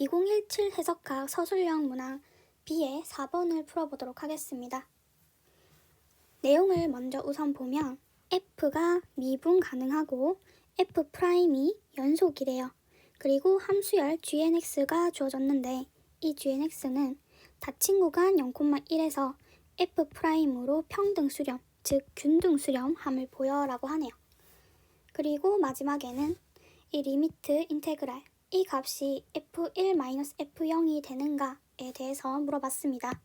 2017 해석학 서술형 문항 B의 4번을 풀어보도록 하겠습니다. 내용을 먼저 우선 보면 F가 미분 가능하고 F'이 연속이래요. 그리고 함수열 GNX가 주어졌는데 이 GNX는 닫힌 구간 0,1에서 F'으로 평등 수렴, 즉 균등 수렴함을 보여라고 하네요. 그리고 마지막에는 이 리미트 인테그랄 이 값이 f1-f0이 되는가에 대해서 물어봤습니다.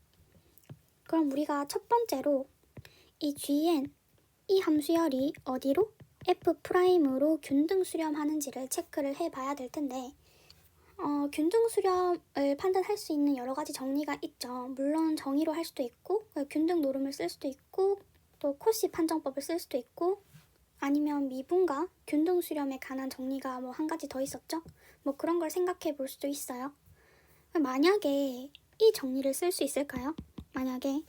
그럼 우리가 첫 번째로 이 gn 이 함수열이 어디로 f'으로 균등 수렴하는지를 체크를 해 봐야 될 텐데 어, 균등 수렴을 판단할 수 있는 여러 가지 정리가 있죠. 물론 정의로 할 수도 있고 균등 노름을 쓸 수도 있고 또 코시 판정법을 쓸 수도 있고 아니면 미분과 균등 수렴에 관한 정리가 뭐 한 가지 더 있었죠? 뭐 그런 걸 생각해 볼 수도 있어요. 만약에 이 정리를 쓸 수 있을까요? 만약에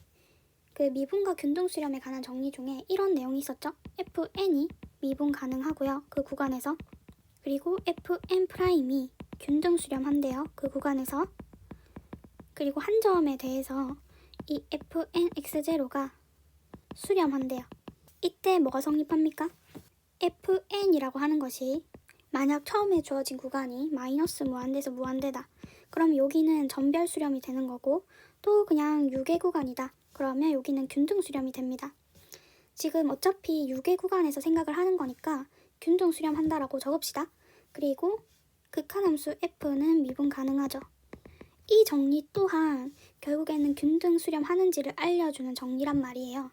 그 미분과 균등 수렴에 관한 정리 중에 이런 내용이 있었죠? fn이 미분 가능하고요. 그 구간에서 그리고 fn 프라임이 균등 수렴한대요. 그 구간에서 그리고 한 점에 대해서 이 fnx0가 수렴한대요. 이때 뭐가 성립합니까? Fn이라고 하는 것이 만약 처음에 주어진 구간이 마이너스 무한대에서 무한대다. 그럼 여기는 전별 수렴이 되는 거고 또 그냥 6의 구간이다. 그러면 여기는 균등 수렴이 됩니다. 지금 어차피 6의 구간에서 생각을 하는 거니까 균등 수렴한다라고 적읍시다. 그리고 극한함수 f는 미분 가능하죠. 이 정리 또한 결국에는 균등 수렴하는지를 알려주는 정리란 말이에요.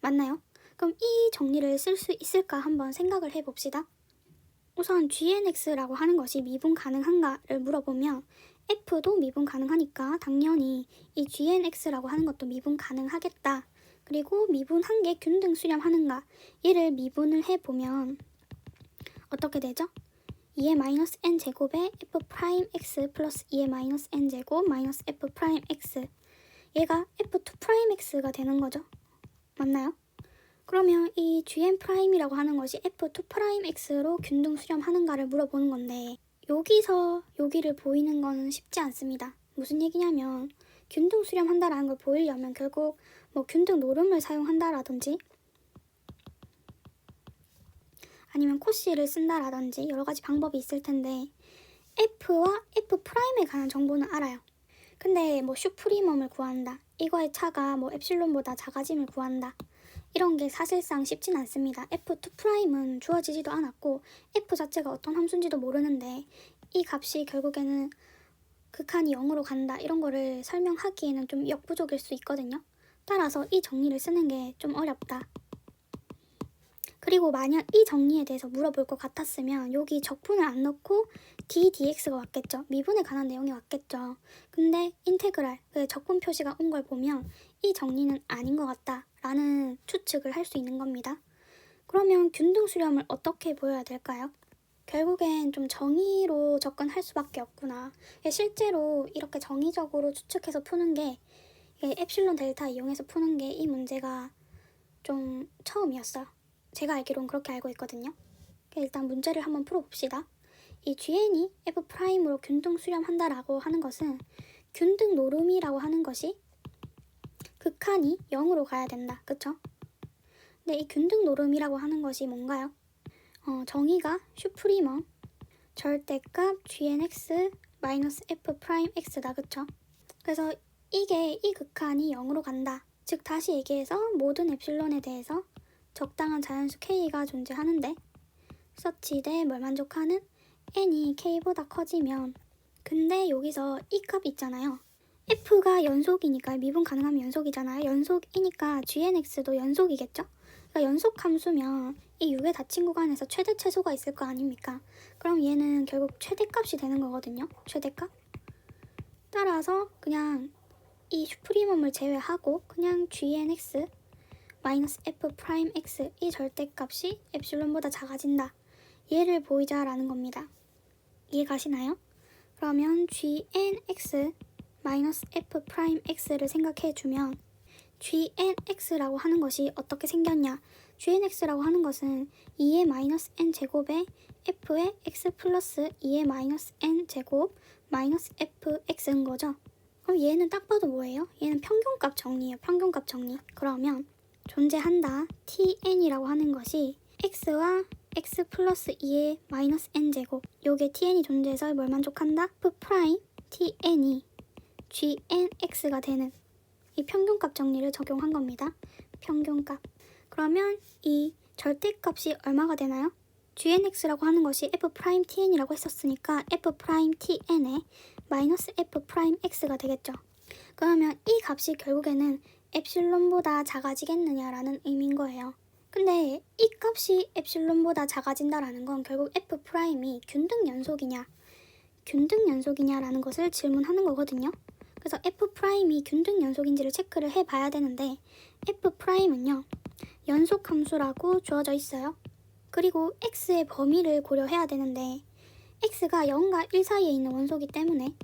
맞나요? 그럼 이 정리를 쓸 수 있을까 한번 생각을 해봅시다. 우선 GNX라고 하는 것이 미분 가능한가를 물어보면 F도 미분 가능하니까 당연히 이 GNX라고 하는 것도 미분 가능하겠다. 그리고 미분 한 개 균등 수렴하는가 얘를 미분을 해보면 어떻게 되죠? 2의 마이너스 n 제곱에 f 프라임 x 플러스 2의 마이너스 n 제곱 마이너스 f 프라임 x 얘가 f2 프라임 x가 되는 거죠. 맞나요? 그러면 이 gn 프라임이라고 하는 것이 f2 프라임 x로 균등 수렴하는가를 물어보는 건데 여기서 여기를 보이는 거는 쉽지 않습니다. 무슨 얘기냐면 균등 수렴한다라는 걸 보이려면 결국 뭐 균등 노름을 사용한다라든지 아니면 코시를 쓴다라든지 여러 가지 방법이 있을 텐데 f와 f 프라임에 관한 정보는 알아요. 근데 뭐 슈프리멈을 구한다. 이거의 차가 뭐 엡실론보다 작아짐을 구한다. 이런 게 사실상 쉽진 않습니다. f2 프라임은 주어지지도 않았고 f 자체가 어떤 함수인지도 모르는데 이 값이 결국에는 극한이 0으로 간다 이런 거를 설명하기에는 좀 역부족일 수 있거든요. 따라서 이 정리를 쓰는 게 좀 어렵다. 그리고 만약 이 정리에 대해서 물어볼 것 같았으면 여기 적분을 안 넣고 ddx가 왔겠죠. 미분에 관한 내용이 왔겠죠. 근데 인테그랄, 그 적분 표시가 온 걸 보면 이 정리는 아닌 것 같다라는 추측을 할 수 있는 겁니다. 그러면 균등 수렴을 어떻게 보여야 될까요? 결국엔 좀 정의로 접근할 수밖에 없구나. 실제로 이렇게 정의적으로 추측해서 푸는 게 엡실론 델타 이용해서 푸는 게 이 문제가 좀 처음이었어요. 제가 알기론 그렇게 알고 있거든요. 일단 문제를 한번 풀어봅시다. 이 GN이 F'으로 균등 수렴한다라고 하는 것은 균등 노름이라고 하는 것이 극한이 0으로 가야 된다. 그쵸? 근데 이 균등 노름이라고 하는 것이 뭔가요? 어, 정의가 슈프리머 절대값 GNX F X다. 그쵸? 그래서 이게 이 극한이 0으로 간다. 즉 다시 얘기해서 모든 엡실론에 대해서 적당한 자연수 k가 존재하는데 서치 대 뭘 만족하는 n이 k보다 커지면 근데 여기서 이 값 있잖아요. f가 연속이니까 미분 가능하면 연속이잖아요. 연속이니까 gnx도 연속이겠죠? 그러니까 연속 함수면 이 6의 닫힌 구간에서 최대 최소가 있을 거 아닙니까? 그럼 얘는 결국 최대값이 되는 거거든요. 최대값. 따라서 그냥 이 슈프리멈을 제외하고 그냥 gnx 마이너스 f 프라임 x 이 절대값이 엡실론보다 작아진다. 얘를 보이자라는 겁니다. 이해 가시나요? 그러면 gnx 마이너스 f 프라임 x를 생각해 주면 gnx라고 하는 것이 어떻게 생겼냐? gnx라고 하는 것은 2의 마이너스 n 제곱에 f의 x 플러스 2의 마이너스 n 제곱 마이너스 fx인 거죠. 그럼 얘는 딱 봐도 뭐예요? 얘는 평균값 정리예요. 평균값 정리. 그러면 존재한다 tn이라고 하는 것이 x와 x 플러스 2의 마이너스 n제곱 요게 tn이 존재해서 뭘 만족한다? f 프라임 tn이 gnx가 되는 이 평균값 정리를 적용한 겁니다. 평균값. 그러면 이 절대값이 얼마가 되나요? gnx라고 하는 것이 f 프라임 tn이라고 했었으니까 f 프라임 tn의 마이너스 f 프라임 x가 되겠죠. 그러면 이 값이 결국에는 엡실론보다 작아지겠느냐라는 의미인 거예요. 근데 이 값이 엡실론보다 작아진다라는 건 결국 f 프라임이 균등 연속이냐, 균등 연속이냐라는 것을 질문하는 거거든요. 그래서 f 프라임이 균등 연속인지를 체크를 해봐야 되는데 f 프라임은요 연속 함수라고 주어져 있어요. 그리고 x의 범위를 고려해야 되는데 x가 0과 1 사이에 있는 원소이기 때문에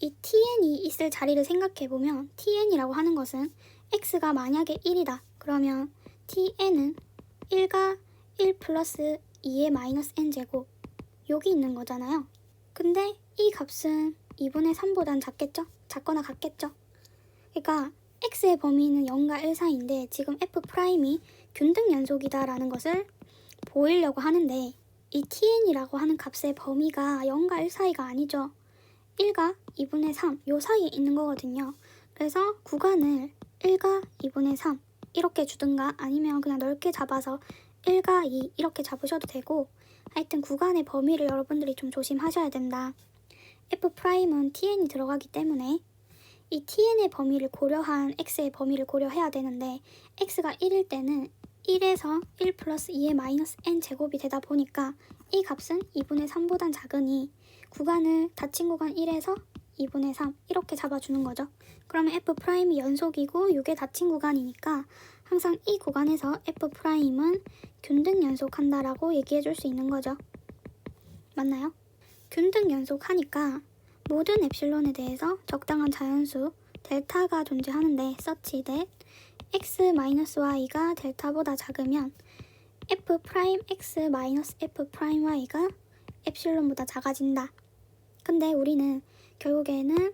이 tn이 있을 자리를 생각해 보면 tn이라고 하는 것은 x가 만약에 1이다. 그러면 tn은 1과 1 플러스 2의 마이너스 n제곱 여기 있는 거잖아요. 근데 이 값은 2분의 3보단 작겠죠? 작거나 같겠죠? 그러니까 x의 범위는 0과 1 사이인데 지금 f 프라임이 균등 연속이다라는 것을 보이려고 하는데 이 tn이라고 하는 값의 범위가 0과 1 사이가 아니죠. 1과 2분의 3 요 사이에 있는 거거든요. 그래서 구간을 1과 2분의 3 이렇게 주든가 아니면 그냥 넓게 잡아서 1과 2 이렇게 잡으셔도 되고 하여튼 구간의 범위를 여러분들이 좀 조심하셔야 된다. f 프라임은 tn이 들어가기 때문에 이 tn의 범위를 고려한 x의 범위를 고려해야 되는데 x가 1일 때는 1에서 1 플러스 2의 마이너스 n 제곱이 되다 보니까 이 값은 2분의 3보단 작으니 구간을 닫힌 구간 1에서 2분의 3 이렇게 잡아주는 거죠. 그러면 f 프라임이 연속이고 이게 닫힌 구간이니까 항상 이 구간에서 f 프라임은 균등 연속한다라고 얘기해 줄 수 있는 거죠. 맞나요? 균등 연속하니까 모든 엡실론에 대해서 적당한 자연수 델타가 존재하는데 such that x-y가 델타보다 작으면 f 프라임 x 마이너스 f 프라임 y가 엡실론보다 작아진다. 근데 우리는 결국에는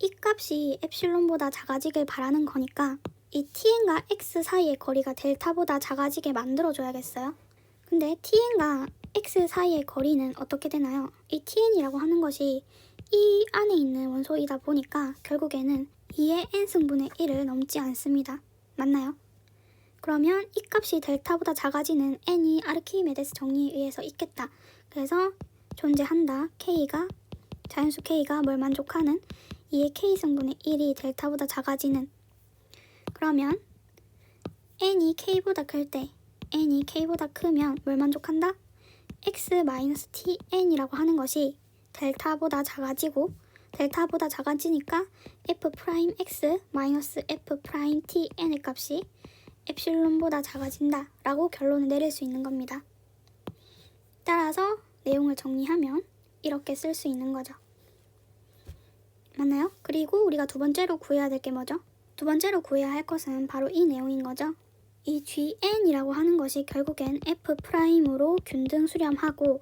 이 값이 엡실론보다 작아지길 바라는 거니까 이 tn과 x 사이의 거리가 델타보다 작아지게 만들어줘야겠어요. 근데 tn과 x 사이의 거리는 어떻게 되나요? 이 tn이라고 하는 것이 이 안에 있는 원소이다 보니까 결국에는 2의 n승분의 1을 넘지 않습니다. 맞나요? 그러면 이 값이 델타보다 작아지는 n이 아르키메데스 정리에 의해서 있겠다. 그래서 존재한다. k가 자연수 k가 뭘 만족하는 2의 k승분의 1이 델타보다 작아지는 그러면 n이 k보다 클 때 n이 k보다 크면 뭘 만족한다? x-tn이라고 하는 것이 델타보다 작아지고 델타보다 작아지니까 f 프라임 x 마이너스 f 프라임 tn의 값이 엡실론보다 작아진다 라고 결론을 내릴 수 있는 겁니다. 따라서 내용을 정리하면 이렇게 쓸 수 있는 거죠. 맞나요? 그리고 우리가 두 번째로 구해야 될 게 뭐죠? 두 번째로 구해야 할 것은 바로 이 내용인 거죠. 이 GN이라고 하는 것이 결국엔 F 프라임으로 균등 수렴하고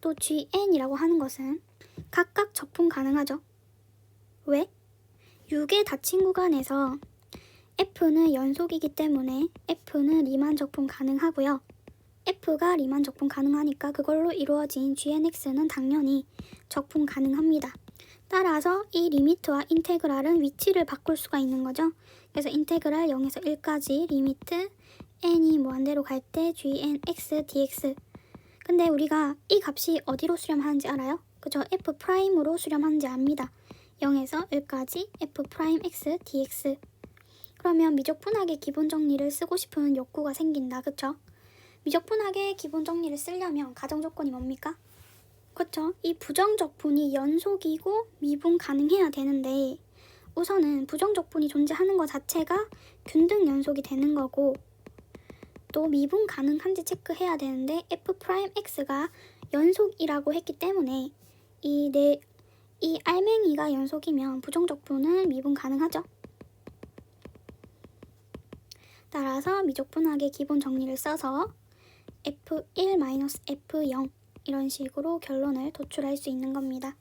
또 GN이라고 하는 것은 각각 적분 가능하죠. 왜? 6의 닫힌 구간에서 F는 연속이기 때문에 F는 리만 적분 가능하고요. F가 리만 적분 가능하니까 그걸로 이루어진 GNX는 당연히 적분 가능합니다. 따라서 이 리미트와 인테그랄은 위치를 바꿀 수가 있는 거죠. 그래서 인테그랄 0에서 1까지 리미트 n이 무한대로 갈 때 gnx dx 근데 우리가 이 값이 어디로 수렴하는지 알아요? 그죠? f 프라임으로 수렴하는지 압니다. 0에서 1까지 f 프라임 x dx 그러면 미적분학의 기본 정리를 쓰고 싶은 욕구가 생긴다. 그쵸? 미적분학의 기본 정리를 쓰려면 가정 조건이 뭡니까? 그쵸? 이 부정적분이 연속이고 미분 가능해야 되는데 우선은 부정적분이 존재하는 것 자체가 균등 연속이 되는 거고 또 미분 가능한지 체크해야 되는데 f 프라임 x가 연속이라고 했기 때문에 이 네, 이 알맹이가 연속이면 부정적분은 미분 가능하죠. 따라서 미적분학의 기본 정리를 써서 f1-f0 이런 식으로 결론을 도출할 수 있는 겁니다.